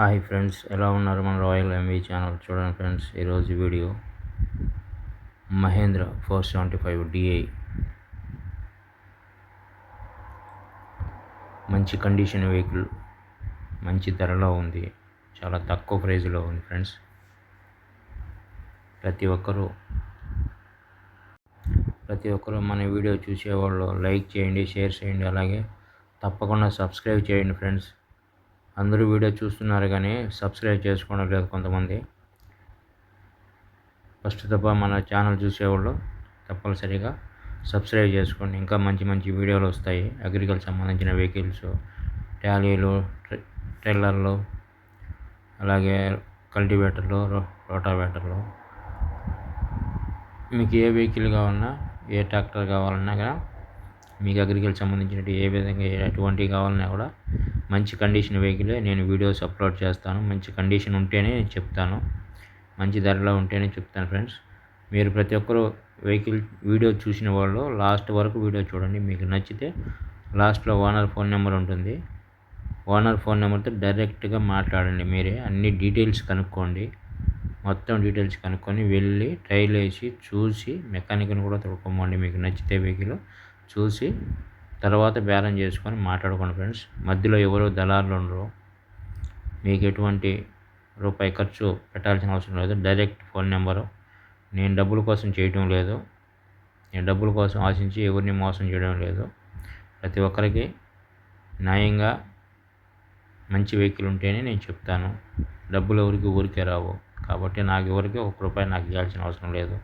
Hi friends ఎలా ఉన్నారు మన రాయల్ ఎంవీ ఛానల్? చూడండి ఫ్రెండ్స్ ఈరోజు video Mahindra four seventy five DI మంచి కండిషన్ వెహికల్ మంచి ధరలో ఉంది చాలా తక్కువ ప్రైజ్లో ఉంది ఫ్రెండ్స్. ప్రతి ఒక్కరూ ప్రతి ఒక్కరూ మన వీడియో చూసేవాళ్ళు లైక్ చేయండి షేర్ చేయండి అలాగే తప్పకుండా సబ్స్క్రైబ్ చేయండి ఫ్రెండ్స్. అందరూ వీడియో చూస్తున్నారు కానీ సబ్స్క్రైబ్ చేసుకోవడం లేదు కొంతమంది. ఫస్ట్ తప్ప మన ఛానల్ చూసేవాళ్ళు తప్పనిసరిగా సబ్స్క్రైబ్ చేసుకోండి. ఇంకా మంచి మంచి వీడియోలు వస్తాయి. అగ్రికల్చర్ సంబంధించిన వెహికల్స్ ట్యాలీలు ట్రెల్లర్లు అలాగే కల్టివేటర్లు రోటావేటర్లు. మీకు ఏ వెహికల్ కావాలన్నా ఏ ట్రాక్టర్ కావాలన్నా కూడా మీకు అగ్రికల్చర్ సంబంధించిన ఏ విధంగా ఎటువంటివి కావాలన్నా కూడా మంచి కండిషన్ వెహికలే నేను వీడియోస్ అప్లోడ్ చేస్తాను. మంచి కండిషన్ ఉంటేనే చెప్తాను. మంచి ధరలో ఉంటేనే చెప్తాను ఫ్రెండ్స్ మీరు ప్రతి ఒక్కరు వెహికల్ వీడియో చూసిన వాళ్ళు లాస్ట్ వరకు వీడియో చూడండి. మీకు నచ్చితే లాస్ట్లో ఓనర్ ఫోన్ నెంబర్ ఉంటుంది. ఓనర్ ఫోన్ నెంబర్తో డైరెక్ట్గా మాట్లాడండి మీరే. అన్ని డీటెయిల్స్ కనుక్కోండి. మొత్తం డీటెయిల్స్ కనుక్కొని వెళ్ళి ట్రైల్ వేసి చూసి మెకానిక్ని కూడా తొడుకోమండి మీకు నచ్చితే వెహికల్ చూసి తర్వాత బేరం చేసుకొని మాట్లాడుకోండి ఫ్రెండ్స్. మధ్యలో ఎవరు దళారులు ఉండరు. మీకు ఎటువంటి రూపాయి ఖర్చు పెట్టాల్సిన అవసరం లేదు. Direct phone number. నేను డబ్బుల కోసం చేయటం లేదు. నేను డబ్బుల కోసం ఆశించి ఎవరిని మోసం చేయడం లేదు. ప్రతి ఒక్కరికి న్యాయంగా మంచి వెహికల్ ఉంటేనే నేను చెప్తాను. డబ్బులు ఎవరికి ఊరికే రావు. కాబట్టి నాకు ఎవరికి ఒక రూపాయి నాకు ఇవ్వాల్సిన అవసరం లేదు.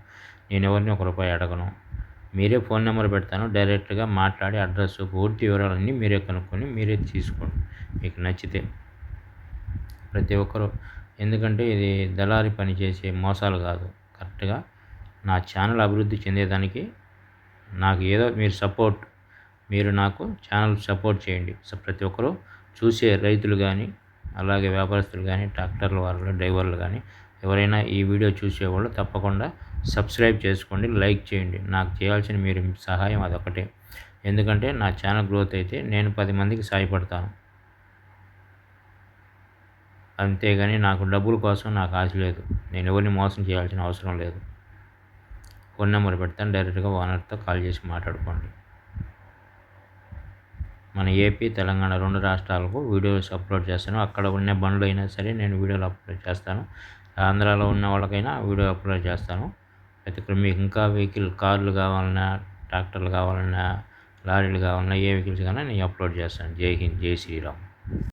నేను ఎవరిని ఒక రూపాయి అడగను. మీరే ఫోన్ నెంబర్ పెడతాను. డైరెక్ట్గా మాట్లాడి అడ్రస్ పూర్తి వివరాలన్నీ మీరే కనుక్కొని మీరే తీసుకోండి. మీకు నచ్చితే. ప్రతి ఒక్కరు ఎందుకంటే ఇది దళారి పని చేసే మోసాలు కాదు. కరెక్ట్గా నా ఛానల్ అభివృద్ధి చెందేదానికి నాకు ఏదో మీరు సపోర్ట్ మీరు నాకు ఛానల్ సపోర్ట్ చేయండి. సో ప్రతి ఒక్కరు చూసే రైతులు కానీ అలాగే వ్యాపారస్తులు కానీ ట్రాక్టర్ల వాళ్ళు డ్రైవర్లు కానీ ఎవరైనా ఈ వీడియో చూసేవాళ్ళు తప్పకుండా సబ్స్క్రైబ్ చేసుకోండి లైక్ చేయండి. నాకు చేయాల్సిన మీరు సహాయం అదొకటే. ఎందుకంటే నా ఛానల్ గ్రోత్ అయితే నేను పది మందికి సాయపడతాను. అంతేగాని నాకు డబ్బుల కోసం నాకు ఆశ లేదు. నేను ఎవరిని మోసం చేయాల్సిన అవసరం లేదు. ఫోన్ నెంబర్ పెడతాను డైరెక్ట్గా ఓనర్తో కాల్ చేసి మాట్లాడుకోండి. మన ఏపీ తెలంగాణ రెండు రాష్ట్రాలకు వీడియోస్ అప్లోడ్ చేస్తాను. అక్కడ ఉన్న బండ్లు అయినా సరే నేను వీడియోలు అప్లోడ్ చేస్తాను. ఆంధ్రాలో ఉన్న వాళ్ళకైనా వీడియో అప్లోడ్ చేస్తాను. అయితే ఇక్కడ మీకు ఇంకా వెహికల్ కార్లు కావాలన్నా ట్రాక్టర్లు కావాలన్నా లారీలు కావాలన్నా ఏ వెహికల్స్ కానీ నేను అప్లోడ్ చేస్తాను. జై హింద్ జై శ్రీరామ్.